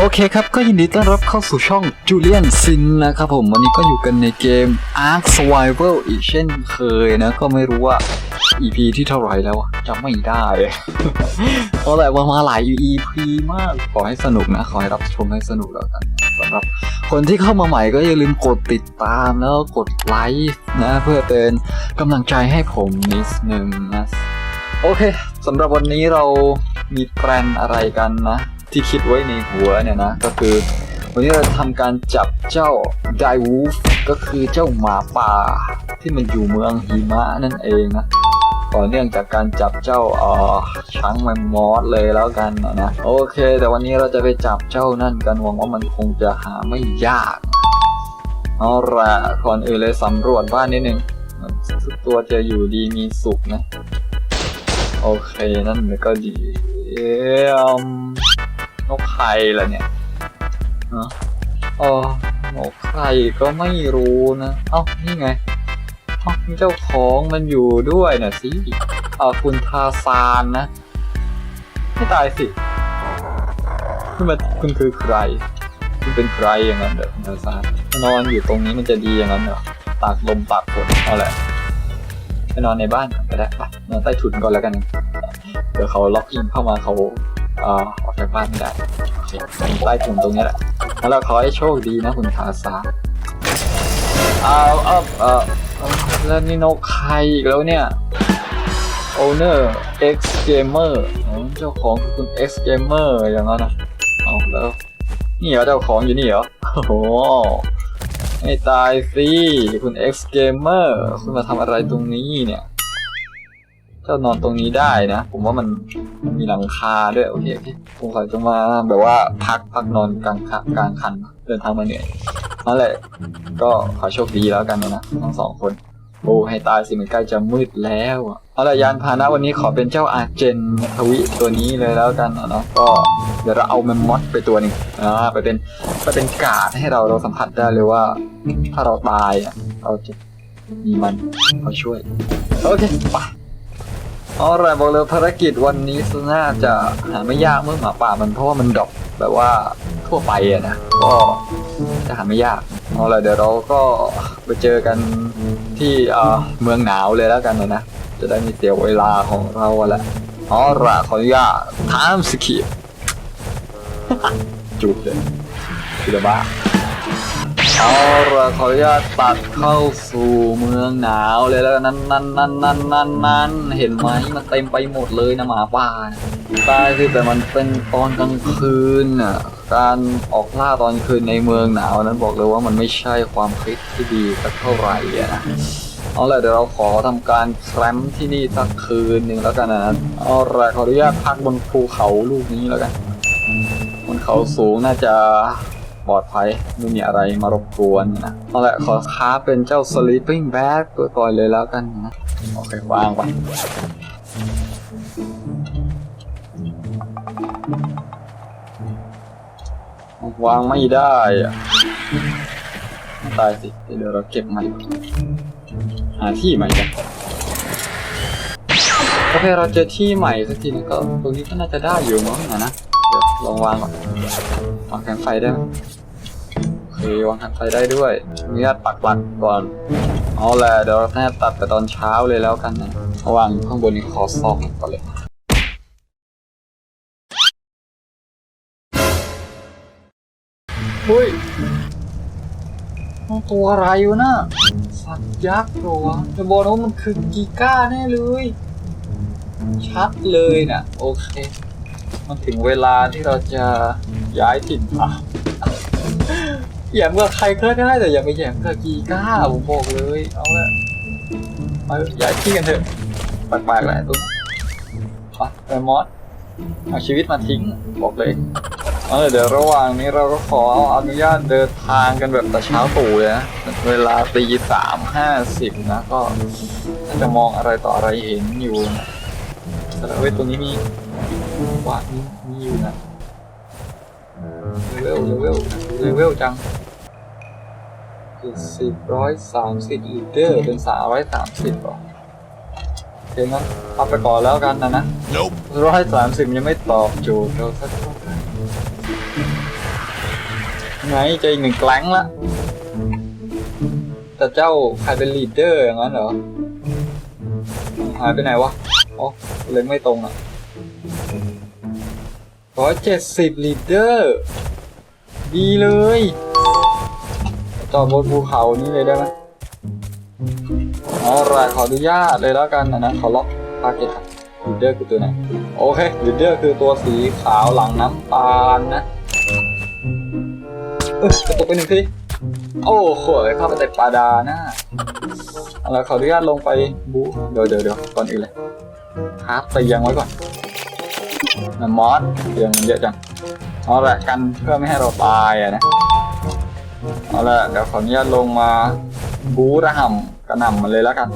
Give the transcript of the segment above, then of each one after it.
โอเคครับ ก็ยินดีต้อนรับเข้าสู่ช่อง Julian Sin นะครับผม วันนี้ก็อยู่กันในเกม Ark Survival อีกเช่นเคยนะ ก็ไม่รู้ว่า EP ที่เท่าไหร่แล้วอะจำไม่ได้เพราะแต่ว่ามาหลาย EP มาก ขอให้สนุกนะ ขอให้รับชมให้สนุกแล้วกันสำหรับคนที่เข้ามาใหม่ก็อย่าลืมกดติดตามแล้วก็กดไลค์นะ เพื่อเป็นกำลังใจให้ผมนิดนึงนะ โอเคสำหรับวันนี้เรามีแปลนอะไรกันนะ ที่คิดไว้ในหัวเนี่ยนะ ก็คือ วันนี้เราทำการจับเจ้าไดวูฟก็คือเจ้าหมาป่า ที่มันอยู่เมืองหิมะนั่นเองนะต่อเนื่องจากการจับเจ้าเอ่อช้างแมมมอสเลยแล้วกันนะโอเค แต่วันนี้เราจะไปจับเจ้านั่นกันหวังว่ามันคงจะหาไม่ยากเอาละก่อนอื่นเลยสำรวจบ้านนิดนึงทุกตัวจะอยู่ดีมีสุขนะ โอเค นั่นก็ดีเอี่ยม นกไข่ล่ะเนี่ยฮะอ๋อนกไข่ก็ไม่รู้นะ เอ้า นี่ไงเอ้าเจ้าของมันอยู่ด้วยนะสิเอาคุณทาซานนะ ไม่ตายสิ คุณมาคุณคือใคร คุณเป็นใครอย่างนั้นเหรอคุณทาซาน นอนอยู่ตรงนี้มันจะดีอย่างนั้นเหรอตากลมตากฝนเอาแหละไปนอนในบ้านกันก็ได้ไปนอนใต้ถุนก่อนแล้วกัน เดี๋ยวเขาล็อกอินเข้ามาเขา อ่อออกจากบ้านไม่ได้โอเคใต้ถุนตรงนี้แหละแล้วเราขอให้โชคดีนะคุณทาซาเอาเอาเออแล้วนี่นกใครอีกแล้วเนี่ย owner X gamer อ๋อเจ้าของคือคุณ X gamer อย่างนั้นนะเอาแล้วนี่เหรอเจ้าของอยู่นี่เหรอโอ้โหไม่ตายสิคุณ X Gamer คุณมาทำอะไรตรงนี้เนี่ย เจ้านอนตรงนี้ได้นะ ผมว่ามันมันมีหลังคาด้วยโอเคโอเคผมขอจะมาแบบว่าพักพักนอนกลางคันกลางคันเดินทางมาเหนื่อยนั่นแหละ ก็ขอโชคดีแล้วกันนะทั้งสองคนโอ้ให้ตายสิมันใกล้จะมืดแล้วอะเอาละยานพาหนะวันนี้ขอเป็นเจ้าอาเจนทวิตัวนี้เลยแล้วกันเนาะก็เดี๋ยวเราเอาแมมมอสไปตัวหนึ่งอ่าไปเป็นไปเป็นกาดให้เราเราสัมผัสได้เลยว่า ถ้าเราตายอะเราจะมีมันมาช่วย โอเคไป เอาละบอกเลยภารกิจวันนี้น่าจะหาไม่ยากเมื่อหมาป่ามันเพราะว่ามันดรอปแบบว่าทั่วไปอะนะก็จะหาไม่ยากเอาละเดี๋ยวเราก็ไปเจอกันที่เมืองหนาวเลยแล้วกันนะนะจะได้มีเสียเวลาของเราแหละเอาละขออนุญาตทามสกีจุดเลยคือบ้า เอาละขออนุญาตตัดเข้าสู่เมืองหนาวเลยแล้วนั่นนั่นนั่นนั่นนั่นนั่นเห็นไหมมันเต็มไปหมดเลยนะหมาป่านะตายคือแต่มันเป็นตอนกลางคืนน่ะการออกล่าตอนคืนในเมืองหนาวนั้นบอกเลยว่ามันไม่ใช่ความคิดที่ดีสักเท่าไหร่อะนะเอาละเดี๋ยวเราขอทำการแคมป์ที่นี่สักคืนหนึ่งแล้วกันนะเอาละขออนุญาตพักบนภูเขาลูกนี้แล้วกันบนเขาสูงน่าจะ ปลอดภัยไม่มีอะไรมารบกวนนะเอาละขอค้าเป็นเจ้า sleeping bag ตัวก่อนเลยแล้วกันนะโอเควางไปวางไม่ได้อะตายสิเดี๋ยวเราเก็บมันหาที่ใหม่กันโอเคเราเจอที่ใหม่สักทีนึงก็ตรงนี้ก็น่าจะได้อยู่มั้งนะนะเดี๋ยวลองวางก่อนวางแผงไฟได้ไหม โอวางแผงไฟได้ด้วยอนุญาตปักหลักก่อน เอาแหละเดี๋ยวเราแน่ตัดไปตอนเช้าเลยแล้วกันนะระว่างข้างบนนี้ขอซองก่อนเลยเฮ้ยตัวอะไรวะน่ะสัตว์ยักษ์หรอวะจะบอกว่ามันคือกีก้าแน่เลย ชัดเลยนะโอเค มันถึงเวลาที่เราจะย้ายถิ่นฐาน แหย่มกับใครก็ได้แต่อย่าไปแหย่มกับกีก้าผมบอกเลยเอาละมาย้ายที่กันเถอะแปลกๆแหละตุ้มไปไปมอสเอาชีวิตมาทิ้งบอกเลยเอาละเดี๋ยวระหว่างนี้เราก็ขออนุญาตเดินทางกันแบบแต่เช้าตู่เลยนะเวลาตีสามห้าสิบนะก็จะมองอะไรต่ออะไรเห็นอยู่นะแต่เว้ยตัวนี้มีวาดมีมีอยู่นะเลเวลเลเวล เลเวลจังคือสิบร้อยสามสิบลีเดอร์เป็นสามร้อยสามสิบหรอโอเคงั้นเอาไปก่อนแล้วกันนะนะ Nope. ร้อยสามสิบยังไม่ตอบโจทย์เราสักเท่าไหร่ไงเจออีกหนึ่งแกล้งละแต่เจ้าใครเป็นลีดเดอร์อย่างนั้นเหรอ หายไปไหนวะ อ๋อ เล็งไม่ตรงอะร้อยเจ็ดสิบลีดเดอร์ ดีเลยจอดบนภูเขานี้เลยได้ไหมเอราละขออนุญาตเลยแล้วกันนะนะขอล็อกพาเกตลีดเดอร์คือตัวไหน โอเคลีดเดอร์คือตัวสีขาวหลังน้ำตาลนะ เออกระตุกไปหนึ่งทีโอ้โหเข้าไปแต่ปลาดาน้าเอาละขออนุญาตลงไปบูเดี๋ยวเดี๋ยวเดี๋ยวก่อนอื่นเลยฮาร์ดเตียงไว้ก่อนนะมอสเตียงมันเยอะจัง เอาละกันเพื่อไม่ให้เราตายอะนะเอาละเดี๋ยวขออนุญาตลงมาบูระห่ำกระหน่ำมันเลยแล้วกัน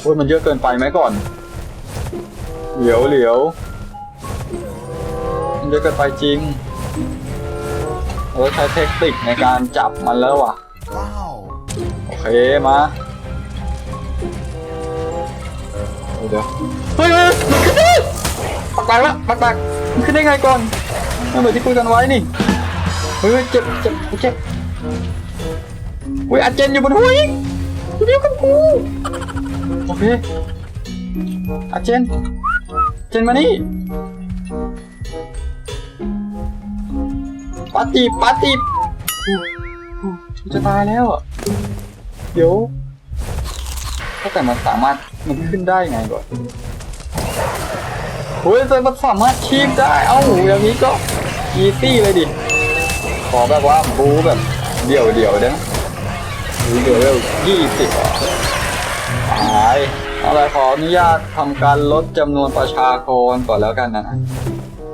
โอ้ยมันเยอะเกินไปไหมก่อนเหลียวเหลียวมันเยอะเกินไปจริงเราใช้เทคนิคในการจับมันแล้วว่ะโอเคมาเดี๋ยวเฮ้ยเฮ้ยมันขึ้นได้ปักปักละปักปักมันขึ้นได้ไงก่อน ไม่เหมือนที่คุยกันไว้นี่เฮ้ยเฮ้ยเจ็บเจ็บเจ็บเฮ้ยอาเจนอยู่บนหัวอีกอยู่เดียวกับกูโอเคอาเจนเจนมานี่ปาตีปาตีบอู้อู้กูจะตายแล้วอะเดี๋ยวถ้าแต่มันสามารถมันขึ้นได้ไงก่อนโอ้ยแต่มันสามารถคีบได้ เอ้าอย่างนี้ก็ อีซี่เลยดิ ขอแบบว่าบูแบบเดี่ยวเดี่ยวๆเด้อบูเดี่ยวเร็วยี่สิบอะตายเอาละขออนุญาตทำการลดจำนวนประชากรก่อนแล้วกันนะ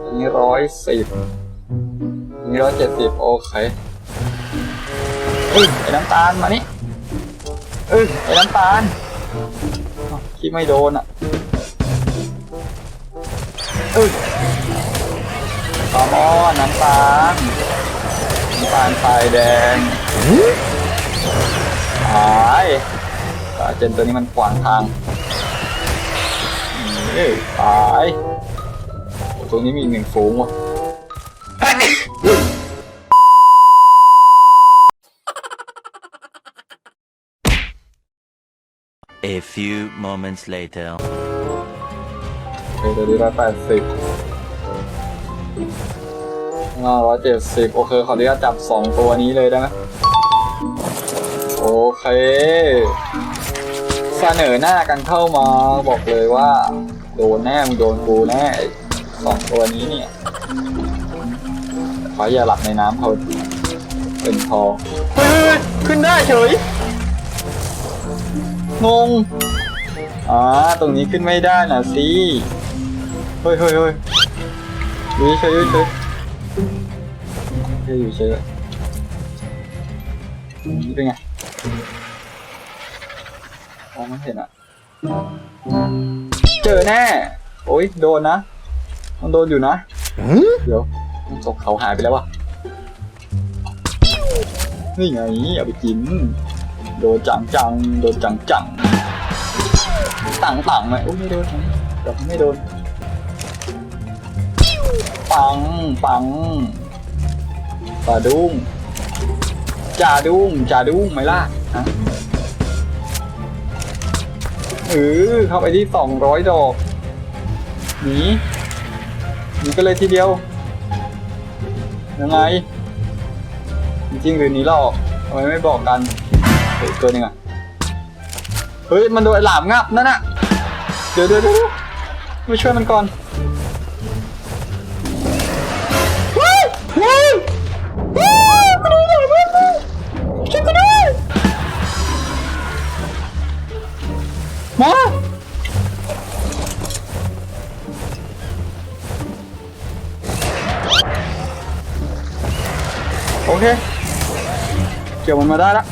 อันนี้ร้อยสิบอันนี้ร้อยเจ็ดสิบโอเคเอ้ยไอ้น้ำตาลมานี่เอ้ยไอ้น้ำตาลอ้าวที่ไม่โดนอะเอ้ย ตอมอน้ำตาลน้ำตาลทรายแดงหายปลาเจนตัวนี้มันขวางทางตายตัวนี้มีหนึ่งฝูงว่ะ A few moments later. โอเคตัวนี้ร้อยแปดสิบ ห้าร้อยเจ็ดสิบโอเคขออนุญาตจับสองตัวนี้เลยได้ไหมโอเค เสนอหน้ากันเข้ามาบอกเลยว่า โดนแน่มึงโดนกูแน่ไอ้สองตัวนี้เนี่ยขออย่าหลับในน้ำเขาเป็นพอเฮ้ยขึ้นได้เฉยงงอ่าตรงนี้ขึ้นไม่ได้น่ะสิ เฮ้ยเฮ้ยเฮ้ย อยู่เฉยอยู่เฉยอยู่เฉยนี่เป็นไงมองไม่เห็นอะ เจอแน่ โอ้ยโดนนะ มันโดนอยู่นะ เดี๋ยวศพเขาหายไปแล้ววะนี่ไงเอาไปกิน โดนจังจังโดนจังจังๆตังตังไหมโอ้ยไม่โดนเดี๋ยวไม่โดน ปัง ปังปลาดุ้งจ่าดุ้งจ่าดุ้งไหมล่ะฮะเออเข้าไปที่สองร้อยดอกหนีหนีกันเลยทีเดียว ยังไง จริงหรือหนีหลอกทำไมไม่บอกกันเฮ้ยตัวนึงอะเฮ้ย มันโดนหลามงับนั่นน่ะ เดี๋ยวเดี๋ยวเดี๋ยวมาช่วยมันก่อน กี่ยวมันมาได้ละ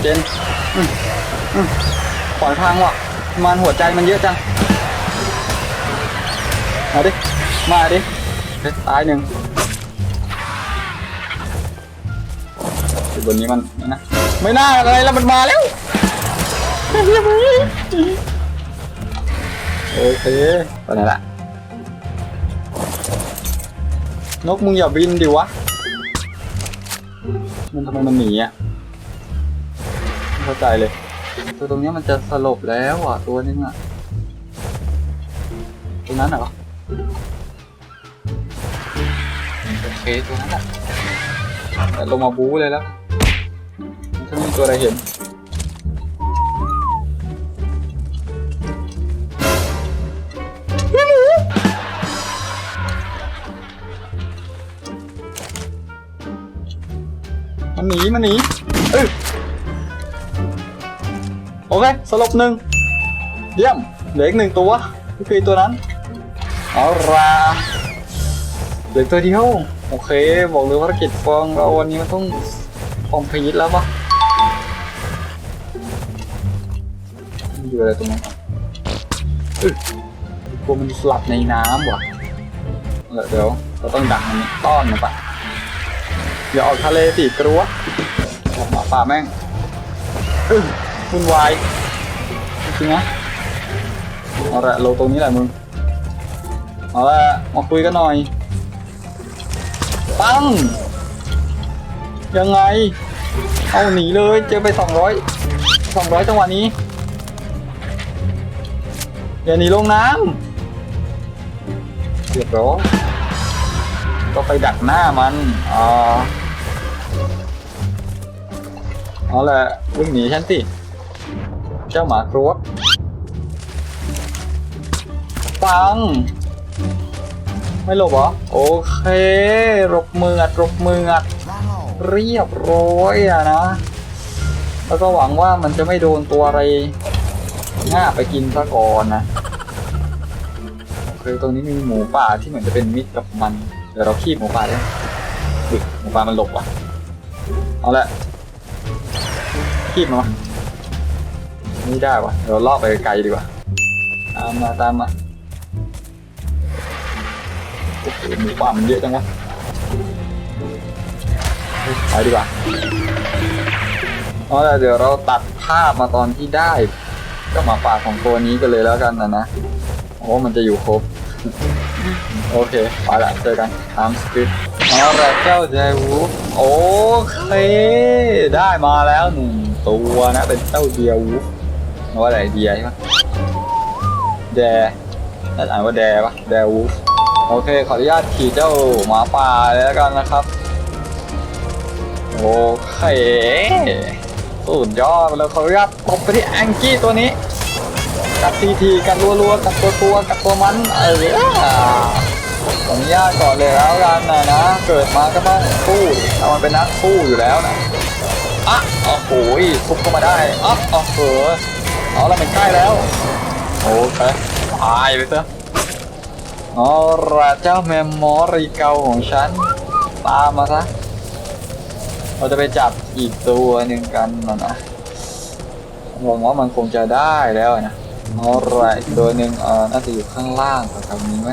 เจนปล่อยทางว่ะ มันหัวใจมันเยอะจัง มาดิ มาดิ ตายหนึ่งบนนี้มันนี่นะไม่น่าอะไรแล้วมันมาแล้วโอเคไปไหนละ นกมึงอย่าบินดิวะ มันทำไมมันหนีอะไม่เข้าใจเลย ตัวตรงนี้มันจะสลบแล้วอะตัวนึงอะตัวนั้นเหรอโอเคตัวนั้นอะแต่ลงมาบู๊เลยแล้วถ้าไม่มีตัวอะไรเห็น หนีมันหนีเอ้ยโอเคสลบหนึ่งเยี่ยมเหลืออีกหนึ่งตัวก็คือตัวนั้นเอาละเหลือตัวเดียวโอเค บอกเลยภารกิจฟองเราวันนี้มันต้องคอมพลีทแล้วปะอยู่อะไรตรงนั้นเอ้ยกลัวมันสลับในน้ำว่ะเดี๋ยวเดี๋ยวเราต้องดักมันต้อนมันปะ อย่าออกทะเลสิกลัวหมาป่าแม่งอึ้งวุ่นวายจริงนะเอาละโลตรงนี้แหละมึงเอาละมาคุยกันหน่อยปังยังไง เอาหนีเลยเจอไปสองร้อยสองร้อยจังหวะนี้ อย่าหนีลงน้ำเรียบร้อยก็ไปดักหน้ามันอ่า เอาละวิ่งหนีฉันสิเจ้าหมากรวกปัง ไม่หลบเหรอ โอเคหลบมืออัดหลบมืออัดเรียบร้อยอะนะ แล้วก็หวังว่ามันจะไม่โดนตัวอะไรง่าไปกินซะก่อนนะโอเคตรงนี้มีหมูป่าที่เหมือนจะเป็นมิตรกับมัน เดี๋ยวเราคีบหมูป่าได้ไหมอุ๊ยหมูป่ามันหลบว่ะ เอาละ คีบมาวะไม่ได้วะเดี๋ยวล่อไปไกลดีกว่าตามมาตามมาโอ้โหหมูป่ามันเยอะจังวะไปดีกว่าเอาละเดี๋ยวเราตัดภาพมาตอนที่ได้ ก็มาป่าของตัวนี้กันเลยแล้วกันนะนะเพราะว่ามันจะอยู่ครบ โอเคไปละเจอกันตามสคริปเอาละเจ้าแจวูโอเค ได้มาแล้วหนึ่ง ตัวนะเป็นเจ้าเดียวูฟว่าอะไรเดียใช่ไหมแดน่าจะอ่านว่าแดปะแดวูฟโอเคขออนุญาตขี่เจ้าหมาป่าเลยแล้วกันนะครับโอเคสุดยอดแล้วขออนุญาตตบไปที่แองกี้ตัวนี้กัดทีทีกันรัวๆกับตัวตัวกับตัวมันเออขออนุญาตก่อนเลยแล้วกันนะนะเกิดมาก็ต้องสู้เรามันเป็นนักสู้อยู่แล้วนะ อะโอ้โหทุบเข้ามาได้อะโอ้โหเอาละมันใกล้แล้วโอเคตายไปซะอ๋อราเจ้าแมมมอรีเกาของฉันตามมาซะเราจะไปจับอีกตัวหนึ่งกันนะนะหวังว่ามันคงจะได้แล้วนะเอาไรตัวหนึ่งเออน่าจะอยู่ข้างล่างแถวนี้ไหม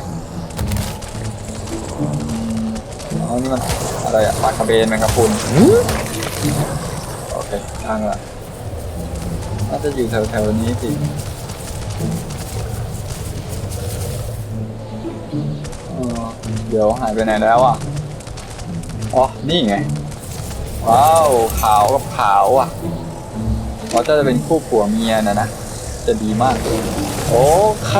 อ๋อนี่มันอะไรอะปลากระเบนแมงกะพรุน ทางละน่าจะอยู่แถวๆนี้สิเดี๋ยวหายไปไหนแล้วอะ อ๋อ นี่ไง ว้าว ขาวกับขาวอะเขาจะเป็นคู่ผัวเมียนะนะ จะดีมาก โอเค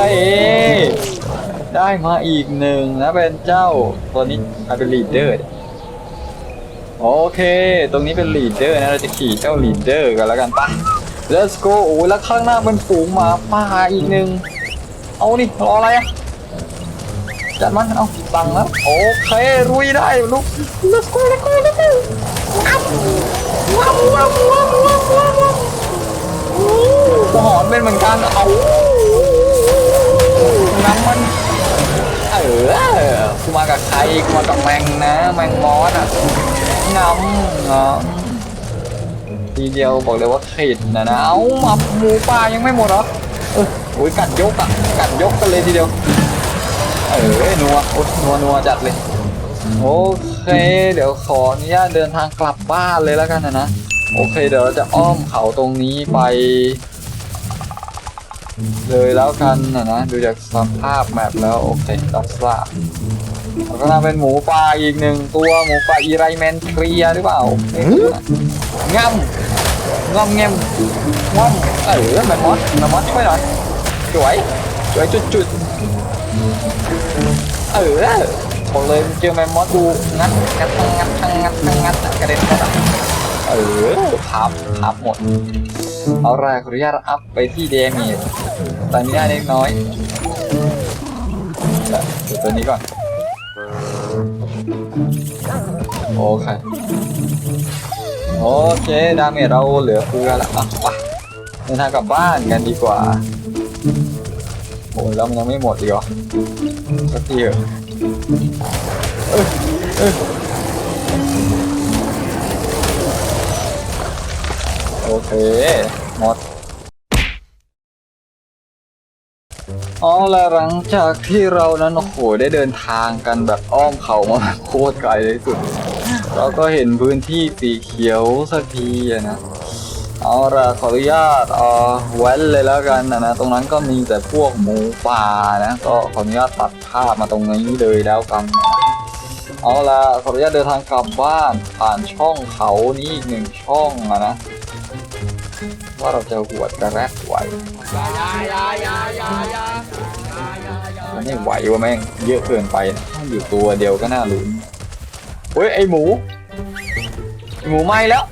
ได้มาอีกหนึ่งนะเป็นเจ้า ตัวนี้กลายเป็นลีดเดอร์ โอเค ตรงนี้เป็นลีดเดอร์นะ เราจะขี่เจ้าลีดเดอร์กันแล้วกันปะ let's go โอ้ยแล้วข้างหน้าเป็นฝูงหมาป่าอีกหนึ่ง เอานี่รออะไรอะจัดมันเอาตังค์แล้ว โอเค รุยได้ลูก let's go let's go let's go วว้าวว้าวว้าวว้าวว้าวว้าวกูหอนเป็นเหมือนกัน เอาน้ำมัน เออกูมากับใครกูมากับแมงนะ แมงมอสอะ งำงำทีเดียวบอกเลยว่าเข็ดนะนะ เอาหมาหมูป่ายังไม่หมดเหรอเออโอ้ยกัดยกอะกัดยกกันเลยทีเดียว เออนัวโอ้นัวนัวจัดเลย โอเค เดี๋ยวขออนุญาตเดินทางกลับบ้านเลยแล้วกันนะนะ โอเค เดี๋ยวเราจะอ้อมเขาตรงนี้ไป เลยแล้วกันนะนะ ดูจากสภาพแมปแล้ว โอเครับทราบ แล้วก็น่าเป็นหมูป่าอีกหนึ่งตัวหมูป่าอีไรแมนเคลียหรือเปล่าไม่รู้นะง่ำง่ำแงมง่ำเออแมนมอสแมนมอสช่วยหน่อยสวยสวยจุดจุดเออบอกเลยเจอแมนมอสดูงัดงัดงัดงัดงัดงัดงัดกระเด็นกระดับเออพับพับหมดเอาแรกขออนุญาตอัพไปที่เดมีตอนนี้ได้เล็กน้อยเดี๋ยวตัวนี้ก่อน โอเค โอเค ดาเมจเราเหลือเฟือแล้วอะไปเดินทางกลับบ้านกันดีกว่า โอ้ยแล้วมันยังไม่หมดอีกเหรอสักทีเถอะเอ้ยเอ้ยโอเค หมด อ๋อและหลังจากที่เรานั้นโอ้โหได้เดินทางกันแบบอ้อมเขามาโคตรไกลเลยสุด เราก็เห็นพื้นที่สีเขียวสักทีอะนะเอาละขออนุญาตเอ่อแว้นเลยแล้วกันนะนะตรงนั้นก็มีแต่พวกหมูป่านะก็ขออนุญาตตัดภาพมาตรงนี้เลยแล้วกันนะเอาละขออนุญาตเดินทางกลับบ้านผ่านช่องเขานี้อีกหนึ่งช่องอะนะ ว่าเราจะหวดกระแรกไหวมันไม่ไหววะแม่งเยอะเกินไปถ้าอยู่ตัวเดียวก็น่าลุ้นเฮ้ยไอหมูไอหมูไหม้แล้ว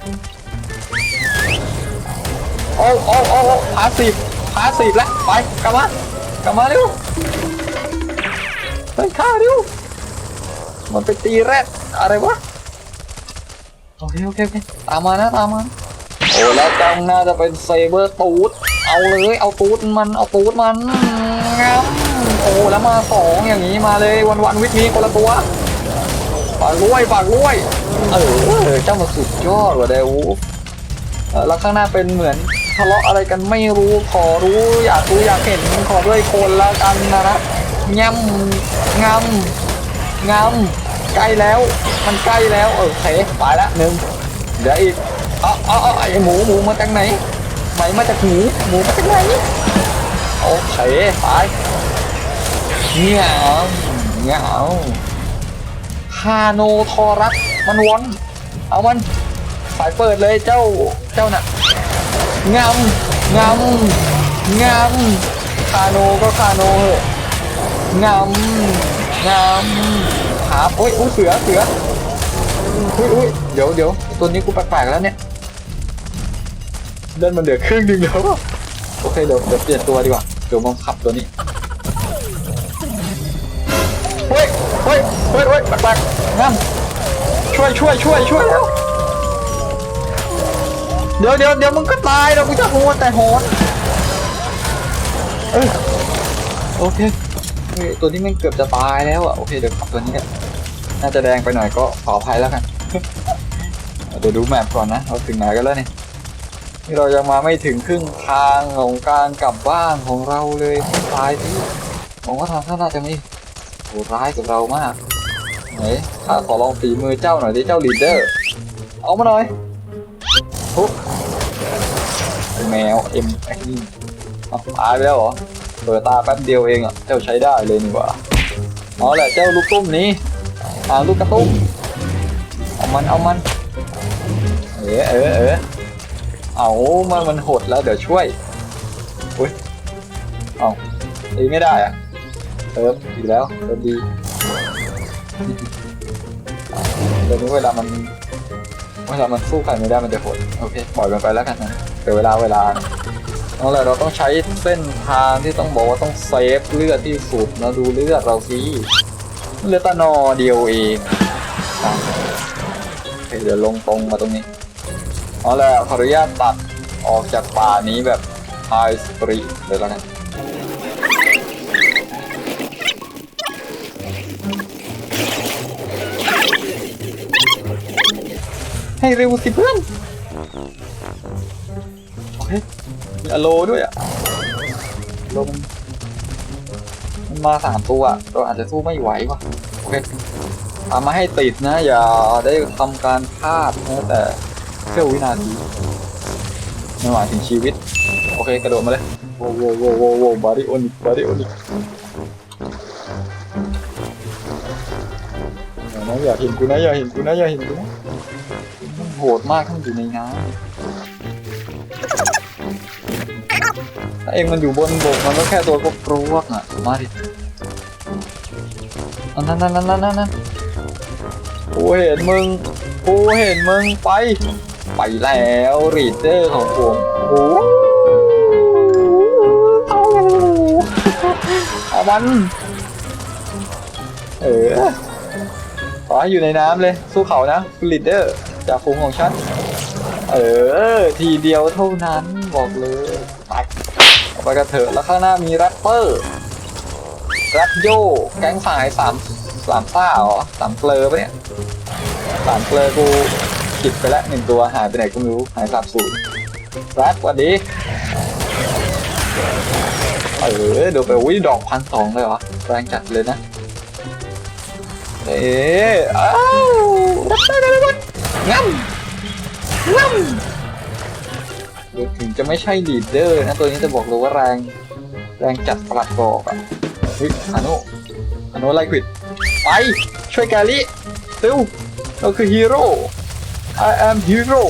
โอ้โอ้โอ้พาสิบพาสิบแล้วไปกลับมากลับมาเร็วไปฆ่าเร็วมันไปตีแรดอะไรวะโอเคโอเคโอเคตามมานะตามมา อ้แล้วจังน่าจะเป็นเซเบอร์ตูดเอาเลยเอาตูดมันเอาตูดมันงับโอ้แล้วมาสองอย่างนี้มาเลยวันวันวิทมีคนละตัวฝากด้วยฝากด้วยเออเจ้ามาสุดยอดว่ะเดวูแล้วข้างหน้าเป็นเหมือนทะเลาะอะไรกันไม่รู้ขอรู้อยากรู้อยากเห็นขอด้วยคนละกันนะนะงำงำงำใกล้แล้ว มันใกล้แล้วเออโอเคไปละหนึ่งเดี๋ยวอีก อาเอาเอไอหมูหมูมาจากไหนไหมมาจากหมูหมูมาจากไหนโอเคไปเงี้ยเงี้ยฮาโนทอรัสมันวอนเอามันสายเปิดเลยเจ้าเจ้าน่ะงำงำงำคาโนก็คาโนเหอะงำงำหาโอ้ยอุ้ยเสือเสืออุ้ยอุ้ยเดี๋ยวเดี๋ยวตัวนี้กูแปลกๆแล้วเนี่ย เดินมันเหลือครึ่งหนึงแล้วอะโอเคเดี๋ยวเดี๋ยวเปลี่ยนตัวดีกว่า เดี๋ยวมังขับตัวนี้ เฮ้ย เฮ้ย เฮ้ยเฮ้ยแปลกๆงั้นช่วยช่วยช่วยช่วยแล้วเดี๋ยวเดี๋ยวเดี๋ยวมึงก็ตายแล้วกูจะหัวแต่โหดเออโอเคเฮ้ยตัวนี้มันเกือบจะตายแล้วอะโอเคเดี๋ยวขับตัวนี้กันน่าจะแดงไปหน่อยก็ขออภัยแล้วกัน เดี๋ยวดูแมปก่อนนะเราถึงไหนกันแล้วเนี่ย นี่เรายังมาไม่ถึงครึ่งทางของการกลับบ้านของเราเลยไม่ตายสิผมว่าทางข้างหน้าจะไม่โหร้ายกับเรามากไหนข้าขอลองฝีมือเจ้าหน่อยดิเจ้าลีดเดอร์ เอามาหน่อยทุบแมวเอ็มไอ้นี่เอาตายไปแล้วเหรอเปิดตาแป๊บเดียวเองอะเจ้าใช้ได้เลยนี่หว่าเอาแหละเจ้าลูกตุ้มนี้อ่าลูกกระตุ้มเอามันเอามันเออเออเออ เอามันมันหดแล้วเดี๋ยวช่วยอุ้ยเอาตีไม่ได้อะเติมอีกแล้วเติมดีเดี๋ยวนี้เวลามันเวลามันสู้ใครไม่ได้มันจะหดโอเคปล่อยมันไปแล้วกันนะเดี๋ยวเวลาเวลาเอาละเราต้องใช้เส้นทางที่ต้องบอกว่าต้องเซฟเลือดที่สุดนะดูเลือดเราสิเลือแตานอเดียวเองโอเคเดี๋ยวลงตรงมาตรงนี้ เอาละขออนุญาตตัดออกจากป่านี้แบบไฮสปรีเลยแล้วกันให้เร็วสิเพื่อน โอเคมีอโลด้วยอะลมมันมาสามตัวอะเราอาจจะสู้ไม่ไหวว่ะโอเคทำมาให้ติดนะ อย่าได้ทำการพลาดนะแต่ เสี้ยววินาทีไม่หมายถึงชีวิต โอเคกระโดดมาเลยโว้โว้โว้โว้โว้บาริโอนิกบาริโอนิกนะอย่าเห็นกูนะอย่าเห็นกูนะอย่าเห็นกูนะโหดมากถ้ามันอยู่ในน้ำถ้าเองมันอยู่บนบกมันก็แค่ตัวก็กรวกอะมาดิอันนั้นนั่นนั่นนั่นนั่นกูเห็นมึงกูเห็นมึงไป ไปแล้วรีดเดอร์ของผมโอ้โหเอาเอามัน เออขอให้อยู่ในน้ำเลย สู้เขานะคุณลีดเดอร์จากฝูงของฉัน เออ ทีเดียวเท่านั้นบอกเลยไปไปกันเถอะแล้วข้างหน้ามีแรปเปอร์แรปโยแก๊งสายสามสามซ่าเหรอสามเกลอปะเนี่ยสามเกลอกู จิบไปแล้วหนึ่งตัวหายไปไหนก็ไม่รู้หายสาบสูญแรปสวัสดีเออเดี๋ยวไปอุ้ยดอกพันสองเลยเหรอแรงจัดเลยนะเอ๊ะอ้าวรับได้เลยมั้ยงั้มงั้มเดี๋ยวถึงจะไม่ใช่ลีดเดอร์นะตัวนี้จะบอกเลยว่าแรงแรงจัดประหลัดบอกอะเฮ้ยอนุอนุไลควิดไปช่วยแกลี่เร็วเราคือฮีโร่ I am hero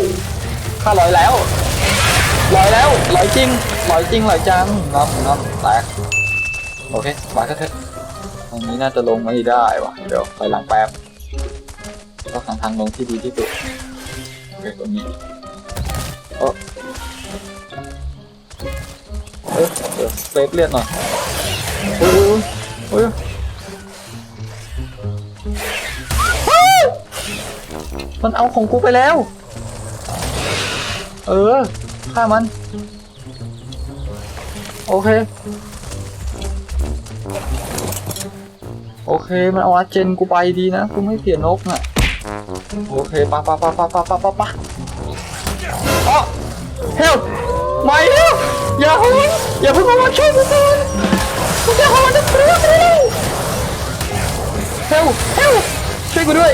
ข้าลอยแล้วลอยแล้วลอยจริงลอยจริงลอยจังงับงับแตกโอเคมาก็เถอะตรงนี้น่าจะลงไม่ได้วะเดี๋ยวไปหลังแป๊บก็ทางทางลงที่ดีที่สุดโอเคตรงนี้เออเออเดี๋ยวเซฟเลือดหน่อยโอ้ยโอ้ยโอ้ย มันเอาของกูไปแล้ว เออฆ่ามัน โอเค โอเค มันเอาอาเจนกูไปดีนะ กูไม่เสียนกน่ะ โอเคปะปะปะปะปะปะปะปะอ๋อเฮลไม่เฮลอย่าโหนอย่าเพิ่งมาช่วยกูก่อนกูจะโหนนะเร็วเร็วเฮลเฮลช่วยกูด้วย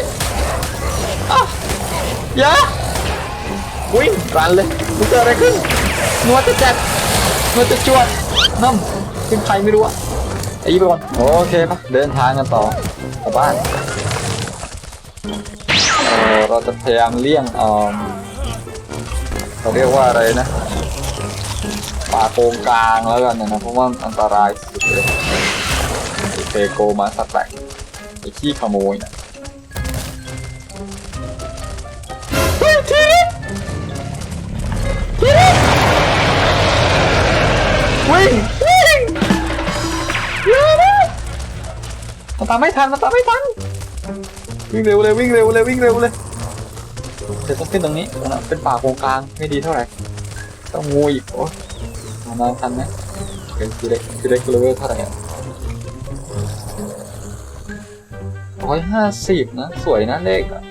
อย่าวิ่งรันเลยมันเกิดอะไรขึ้นนัวจะจัดนัวจะจวดน้ำเป็นใครไม่รู้อะไอ้ยี่ไปก่อนโอเคปะเดินทางกันต่อกลับบ้านเออเราจะพยายามเลี่ยงเออเขาเรียกว่าอะไรนะป่าโกงกลางแล้วกันนะเพราะว่าอันตรายสุดเลยไอ้เตโกมาสักแหลกไอ้ขี้ขโมยนะ วิ่งวิ่งเร็วเลยมันตามไม่ทันมันตามไม่ทันวิ่งเร็วเลยวิ่งเร็วเลยวิ่งเร็วเลยเดี๋ยวต้องขึ้นตรงนี้ตรงนั้นเป็นป่าโกงกลางไม่ดีเท่าไหร่ต้องงูอีกโอ้มามาทันไหมเป็นทีเล็กทีเล็กเลเวลเท่าไหร่ร้อยห้าสิบนะสวยนะเลขอะ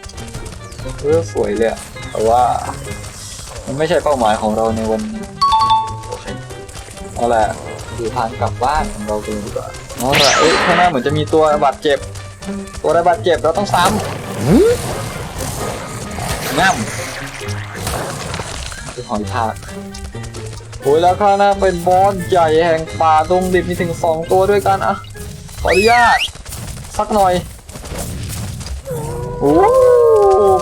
เลเวลสวยเลยอะแต่ว่ามันไม่ใช่เป้าหมายของเราในวัน เอาแหละดูทางกลับบ้านของเรากันดีกว่าเอาละเอ้ยข้างหน้าเหมือนจะมีตัวบาดเจ็บ ตัวอะไรบาดเจ็บเราต้องซ้ำง่ำคือหอยทากโอ้ยแล้วข้างหน้าเป็นบอสใหญ่แห่งป่าดงดิบมีถึงสองตัวด้วยกันอะขออนุญาตสักหน่อยโอ้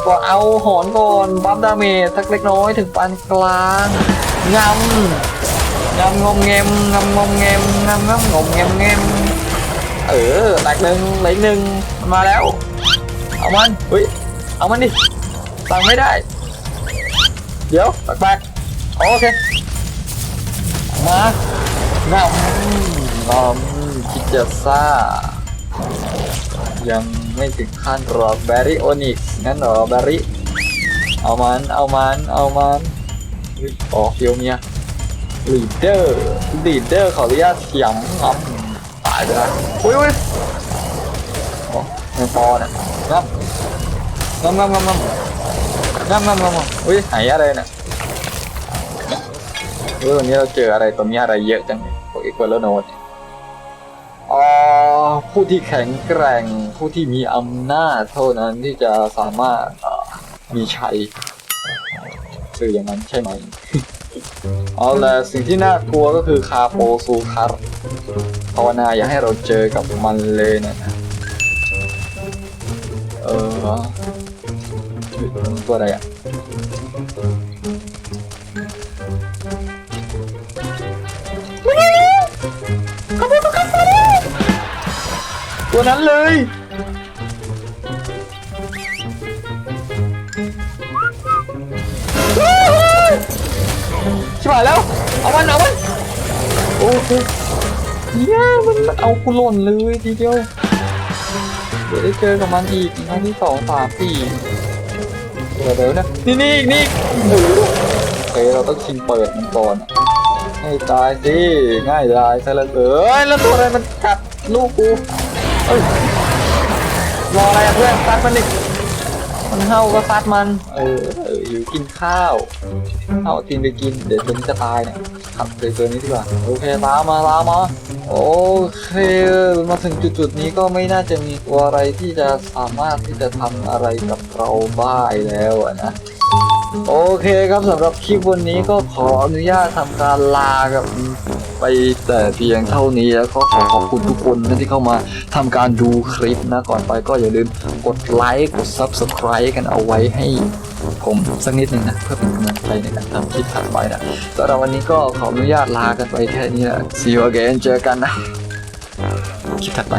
ก็เอาหอนก่อนบัฟดาเมจสักเล็กน้อยถึงปานกลางงำ งำงมเงมงำงมเงมงำงำงมเงมเงมเออแตกหนึ่งเหลยหนึ่งมันมาแล้ว เอามันเฮ้ยเอามันดิสั่งไม่ได้ เดี๋ยวแปลกๆโอเคมางำงำคิดจะซ่ายังไม่ถึงขั้นหรอกแบรี่โอนิกงั้นเหรอแบรี่เอามันเอามันเอามันเฮ้ยอ๋อเฟียวเมีย ลีดเดอร์ลีดเดอร์ขออนุญาตเถียงงำตายไปแล้วอุ้ยอุ้ยโอ้ในปอเนี่ยงับงับงับงับงับงับงับงับอุ้ยหายอะไรเนี่ยเออวันนี้เราเจออะไรตัวนี้อะไรเยอะจังพวกอีควอลโนดอ๋อผู้ที่แข็งแกร่งผู้ที่มีอำนาจเท่านั้นที่จะสามารถมีชัยสื่ออย่างนั้นใช่ไหม เอาละสิ่งที่น่ากลัวก็คือคาโปซูคาร์ภาวนาอย่าให้เราเจอกับมันเลยนะเออเฮ้ยตัวอะไรอะตัวนั้นเลย ชิบหายแล้ว เอามันเอามันโอเคเนี่ยมันมันเอากูหล่นเลยทีเดียว เดี๋ยวได้เจอกับมันอีกครั้งที่สองสามสี่เดี๋ยวเดี๋ยวนะนี่นี่อีกนี่อีกโอ้โหโอเคเราต้องชิงเปิดมันก่อนให้ตายสิง่ายดายซะเลือเกินแล้วตัวอะไรมันกัดลูกกูเอ้ยรออะไรเพื่อนซัดมันดิมันเห่าก็ซัดมัน เออ เอออยู่กินข้าว เอาตีนไปกิน เดี๋ยวตัวนี้จะตายเนี่ยขับไปตัวนี้ดีกว่า โอเคตามมาตามมา โอเค มาถึงจุดๆนี้ก็ไม่น่าจะมีตัวอะไรที่จะสามารถที่จะทำอะไรกับเราได้แล้วอะนะ โอเคครับสำหรับคลิปวันนี้ก็ขออนุญาตทำการลากับไปแต่เพียงเท่านี้แล้วก็ขอขอบคุณทุกคนนะที่เข้ามาทำการดูคลิปนะก่อนไปก็อย่าลืมกดไลค์กด Subscribe กันเอาไว้ให้ผมสักนิดหนึ่งนะเพื่อเป็นกำลังใจในการทำคลิปถัดไปนะสำหรับวันนี้ก็ขออนุญาตลากันไปแค่นี้นะ See you again เจอกันนะคลิปถัดไป